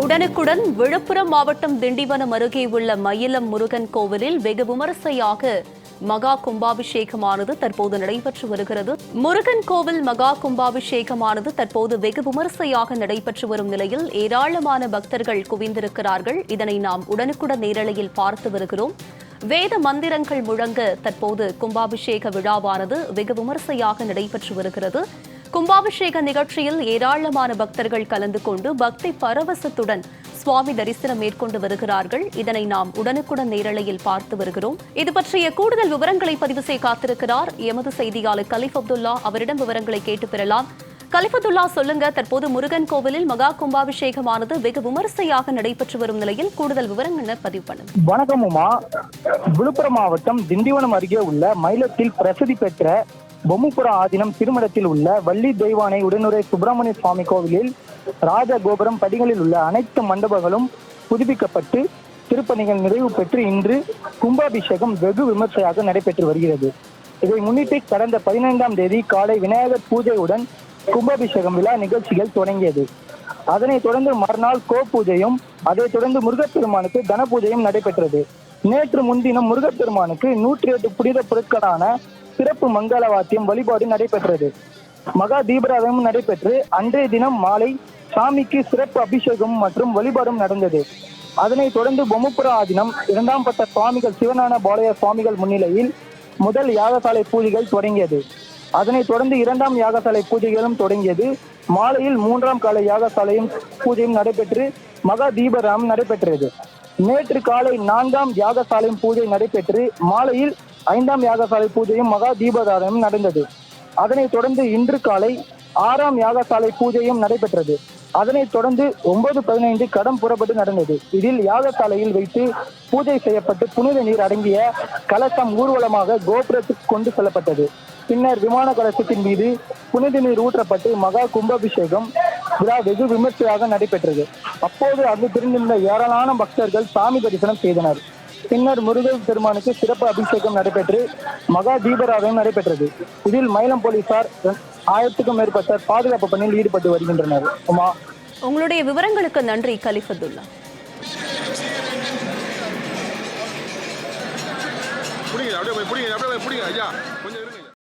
உடனுக்குடன் விழுப்புரம் மாவட்டம் திண்டிவனம் அருகே உள்ள மயிலம் முருகன் கோவிலில் வெகு விமரிசையாக மகா கும்பாபிஷேகமானது தற்போது நடைபெற்று வருகிறது. முருகன் கோவில் மகா கும்பாபிஷேகமானது தற்போது வெகு விமரிசையாக நடைபெற்று வரும் நிலையில் ஏராளமான பக்தர்கள் குவிந்திருக்கிறார்கள். இதனை நாம் உடனுக்குடன் நேரலையில் பார்த்து வருகிறோம். வேத மந்திரங்கள் முழங்க தற்போது கும்பாபிஷேக விழாவானது வெகு விமரிசையாக நடைபெற்று வருகிறது. கும்பாபிஷேக நிகழ்ச்சியில் ஏராளமான பக்தர்கள் கலந்து கொண்டு பக்தி பரவசத்துடன் சுவாமி தரிசனம் மேற்கொண்டு வருகிறார்கள். இதனை நாம் உடனுக்குடன் நேரலையில் பார்த்து வருகிறோம். இது பற்றிய கூடுதல் விவரங்களை பதிவு செய்ய காத்திருக்கிறார். எமது செய்தியாளர் கலிஃப் அப்துல்லா அவரிடம் விவரங்களை கேட்டு பெறலாம். கலிஃபத்துல்லா சொல்லுங்க. தற்போது முருகன் கோவிலில் மகா கும்பாபிஷேகமானது வெகு விமரிசையாக நடைபெற்று வரும் நிலையில் கூடுதல் விவரங்களை பதிவு பண்ணுங்க. வணக்கம் உமா. விழுப்புரம் மாவட்டம் திண்டிவனம் அருகே உள்ள மயிலத்தில் பிரசித்தி பெற்ற பொம்முபுரம் ஆதீனம் திருமடத்தில் உள்ள வள்ளி தெய்வானை உடனுரை சுப்பிரமணிய சுவாமி கோவிலில் ராஜ கோபுரம் படிகளில் உள்ள அனைத்து மண்டபங்களும் புதுப்பிக்கப்பட்டு திருப்பணிகள் நிறைவு பெற்று இன்று கும்பாபிஷேகம் வெகு விமர்சையாக நடைபெற்று வருகிறது. இதை முன்னிட்டு கடந்த பதினைந்தாம் தேதி காலை விநாயகர் பூஜையுடன் கும்பாபிஷேகம் விழா நிகழ்ச்சிகள் தொடங்கியது. அதனைத் தொடர்ந்து மறுநாள் கோ பூஜையும் அதைத் தொடர்ந்து முருகப்பெருமானுக்கு கன பூஜையும் நடைபெற்றது. நேற்று முன்தினம் முருகப்பெருமானுக்கு நூற்றி எட்டு புனித பொருட்களான சிறப்பு மங்கள வாத்தியம் வழிபாடு நடைபெற்றது. மகா தீபராதமும் நடைபெற்று அன்றைய தினம் மாலை சாமிக்கு சிறப்பு அபிஷேகம் மற்றும் வழிபாடும் நடந்தது. அதனைத் தொடர்ந்து பொம்முப்புற ஆதினம் இரண்டாம் பட்ட சுவாமிகள் சிவஞான பாளைய சுவாமிகள் முன்னிலையில் முதல் யாகசாலை பூஜைகள் தொடங்கியது. அதனைத் தொடர்ந்து இரண்டாம் யாகசாலை பூஜைகளும் தொடங்கியது. மாலையில் மூன்றாம் கால யாகசாலையும் பூஜையும் நடைபெற்று மகா தீபராம் நடைபெற்றது. நேற்று காலை நான்காம் யாகசாலையும் பூஜை நடைபெற்று மாலையில் ஐந்தாம் யாகசாலை பூஜையும் மகா தீபதாரமும் நடந்தது. அதனைத் தொடர்ந்து இன்று காலை ஆறாம் யாகசாலை பூஜையும் நடைபெற்றது. அதனைத் தொடர்ந்து ஒன்பது பதினைந்து கடம் புறப்பட்டு நடந்தது. இதில் யாகசாலையில் வைத்து பூஜை செய்யப்பட்டு புனித நீர் அடங்கிய கலசம் ஊர்வலமாக கோபுரத்துக்கு கொண்டு செல்லப்பட்டது. பின்னர் விமான கலசத்தின் மீது புனித நீர் ஊற்றப்பட்டு மகா கும்பாபிஷேகம் விழா வெகு விமர்சையாக நடைபெற்றது. அப்போது அங்கு திரண்டிருந்த ஏராளமான பக்தர்கள் சாமி தரிசனம் செய்தனர். பின்னர் முருகன் பெருமானுக்கு சிறப்பு அபிஷேகம் நடைபெற்று மகா தீபராதம் நடைபெற்றது. இதில் மயிலம் போலீசார் ஆயிரத்துக்கும் மேற்பட்ட பாதுகாப்பு பணியில் ஈடுபட்டு வருகின்றனர். உமா. உங்களுடைய விவரங்களுக்கு நன்றி கலிஃபத்துல்லா. பிடிங்க அப்படியே அப்படியே பிடிங்க ஐயா.